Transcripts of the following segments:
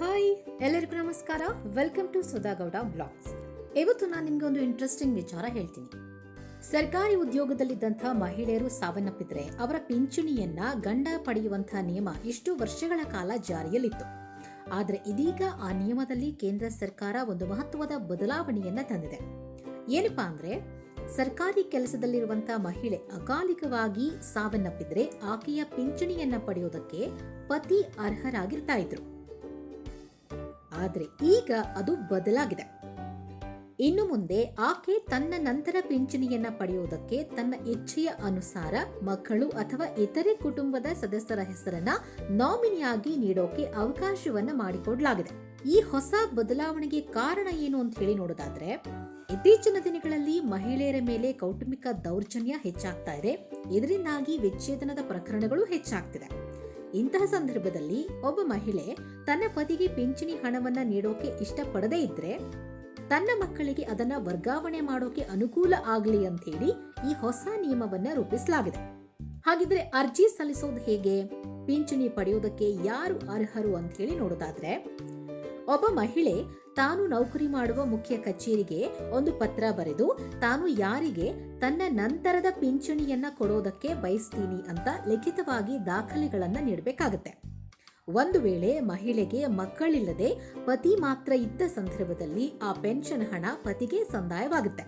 Hi ಎಲ್ಲರಿಗೂ ನಮಸ್ಕಾರ. Welcome to ಸುಧಾಗೌಡ blogs ಇವತ್ತು ನಾನು ನಿಮ್ಗೆ ಒಂದು ಇಂಟ್ರೆಸ್ಟಿಂಗ್ ವಿಚಾರ ಹೇಳ್ತೀನಿ. ಸರ್ಕಾರಿ ಉದ್ಯೋಗದಲ್ಲಿದ್ದಂಥ ಮಹಿಳೆಯರು ಸಾವನ್ನಪ್ಪಿದ್ರೆ ಅವರ ಪಿಂಚಣಿಯನ್ನ ಗಂಡ ಪಡೆಯುವಂತಹ ನಿಯಮ ಇಷ್ಟು ವರ್ಷಗಳ ಕಾಲ ಜಾರಿಯಲ್ಲಿತ್ತು. ಆದರೆ ಇದೀಗ ಆ ನಿಯಮದಲ್ಲಿ ಕೇಂದ್ರ ಸರ್ಕಾರ ಒಂದು ಮಹತ್ವದ ಬದಲಾವಣೆಯನ್ನ ತಂದಿದೆ. ಏನಪ್ಪಾ ಅಂದ್ರೆ, ಸರ್ಕಾರಿ ಕೆಲಸದಲ್ಲಿರುವಂತಹ ಮಹಿಳೆ ಅಕಾಲಿಕವಾಗಿ ಸಾವನ್ನಪ್ಪಿದ್ರೆ ಆಕೆಯ ಪಿಂಚಣಿಯನ್ನ ಪಡೆಯೋದಕ್ಕೆ ಪತಿ ಅರ್ಹರಾಗಿರ್ತಾ ಇದ್ರು. ಆದ್ರೆ ಈಗ ಅದು ಬದಲಾಗಿದೆ. ಇನ್ನು ಮುಂದೆ ಆಕೆ ತನ್ನ ನಂತರ ಪಿಂಚಣಿಯನ್ನ ಪಡೆಯುವುದಕ್ಕೆ ತನ್ನ ಇಚ್ಛೆಯ ಅನುಸಾರ ಮಕ್ಕಳು ಅಥವಾ ಇತರೆ ಕುಟುಂಬದ ಸದಸ್ಯರ ಹೆಸರನ್ನ ನಾಮಿನಿಯಾಗಿ ನೀಡೋಕೆ ಅವಕಾಶವನ್ನ ಮಾಡಿಕೊಡ್ಲಾಗಿದೆ. ಈ ಹೊಸ ಬದಲಾವಣೆಗೆ ಕಾರಣ ಏನು ಅಂತ ಹೇಳಿ ನೋಡೋದಾದ್ರೆ, ಇತ್ತೀಚಿನ ದಿನಗಳಲ್ಲಿ ಮಹಿಳೆಯರ ಮೇಲೆ ಕೌಟುಂಬಿಕ ದೌರ್ಜನ್ಯ ಹೆಚ್ಚಾಗ್ತಾ ಇದೆ. ಇದರಿಂದಾಗಿ ವಿಚ್ಛೇದನದ ಪ್ರಕರಣಗಳು ಹೆಚ್ಚಾಗ್ತಿದೆ. ಇಂತಹ ಸಂದರ್ಭದಲ್ಲಿ ಒಬ್ಬ ಮಹಿಳೆ ತನ್ನ ಪತಿಗೆ ಪಿಂಚಣಿ ಹಣವನ್ನ ನೀಡೋಕೆ ಇಷ್ಟಪಡದೇ ಇದ್ರೆ ತನ್ನ ಮಕ್ಕಳಿಗೆ ಅದನ್ನ ವರ್ಗಾವಣೆ ಮಾಡೋಕೆ ಅನುಕೂಲ ಆಗಲಿ ಅಂತ ಹೇಳಿ ಈ ಹೊಸ ನಿಯಮವನ್ನ ರೂಪಿಸಲಾಗಿದೆ. ಹಾಗಿದ್ರೆ ಅರ್ಜಿ ಸಲ್ಲಿಸೋದು ಹೇಗೆ? ಪಿಂಚಣಿ ಪಡೆಯೋದಕ್ಕೆ ಯಾರು ಅರ್ಹರು ಅಂತ ಹೇಳಿ ನೋಡೋದಾದ್ರೆ ಒಬ್ಬ ಮಹಿಳೆ ತಾನು ನೌಕರಿ ಮಾಡುವ ಮುಖ್ಯ ಕಚೇರಿಗೆ ಒಂದು ಪತ್ರ ಬರೆದು, ತಾನು ಯಾರಿಗೆ ತನ್ನ ನಂತರದ ಪಿಂಚಣಿಯನ್ನ ಕೊಡೋದಕ್ಕೆ ಬಯಸ್ತೀನಿ ಅಂತ ಲಿಖಿತವಾಗಿ ದಾಖಲೆಗಳನ್ನ ನೀಡಬೇಕಾಗತ್ತೆ. ಒಂದು ವೇಳೆ ಮಹಿಳೆಗೆ ಮಕ್ಕಳಿಲ್ಲದೆ ಪತಿ ಮಾತ್ರ ಇದ್ದ ಸಂದರ್ಭದಲ್ಲಿ ಆ ಪೆನ್ಷನ್ ಹಣ ಪತಿಗೆ ಸಂದಾಯವಾಗುತ್ತೆ.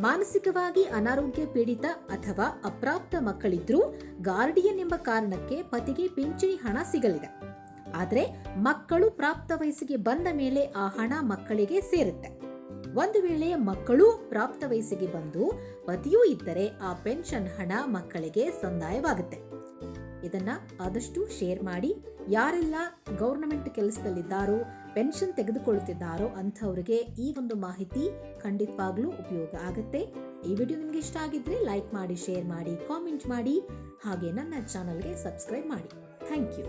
ಮಾನಸಿಕವಾಗಿ ಅನಾರೋಗ್ಯ ಪೀಡಿತ ಅಥವಾ ಅಪ್ರಾಪ್ತ ಮಕ್ಕಳಿದ್ರೂ ಗಾರ್ಡಿಯನ್ ಎಂಬ ಕಾರಣಕ್ಕೆ ಪತಿಗೆ ಪಿಂಚಣಿ ಹಣ ಸಿಗಲಿದೆ. ಆದರೆ ಮಕ್ಕಳು ಪ್ರಾಪ್ತ ವಯಸ್ಸಿಗೆ ಬಂದ ಮೇಲೆ ಆ ಹಣ ಮಕ್ಕಳಿಗೆ ಸೇರುತ್ತೆ. ಒಂದು ವೇಳೆ ಮಕ್ಕಳು ಪ್ರಾಪ್ತ ವಯಸ್ಸಿಗೆ ಬಂದು ಪತಿಯೂ ಇದ್ದರೆ ಆ ಪೆನ್ಷನ್ ಹಣ ಮಕ್ಕಳಿಗೆ ಸಂದಾಯವಾಗುತ್ತೆ. ಇದನ್ನ ಆದಷ್ಟು ಶೇರ್ ಮಾಡಿ, ಯಾರೆಲ್ಲ ಗೌರ್ನಮೆಂಟ್ ಕೆಲಸದಲ್ಲಿದ್ದಾರೋ, ಪೆನ್ಷನ್ ತೆಗೆದುಕೊಳ್ಳುತ್ತಿದ್ದಾರೋ ಅಂಥವ್ರಿಗೆ ಈ ಒಂದು ಮಾಹಿತಿ ಖಂಡಿತವಾಗ್ಲೂ ಉಪಯೋಗ ಆಗುತ್ತೆ. ಈ ವಿಡಿಯೋ ನಿಮ್ಗೆ ಇಷ್ಟ ಆಗಿದ್ರೆ ಲೈಕ್ ಮಾಡಿ, ಶೇರ್ ಮಾಡಿ, ಕಾಮೆಂಟ್ ಮಾಡಿ, ಹಾಗೆ ನನ್ನ ಚಾನಲ್ಗೆ ಸಬ್ಸ್ಕ್ರೈಬ್ ಮಾಡಿ. Thank you.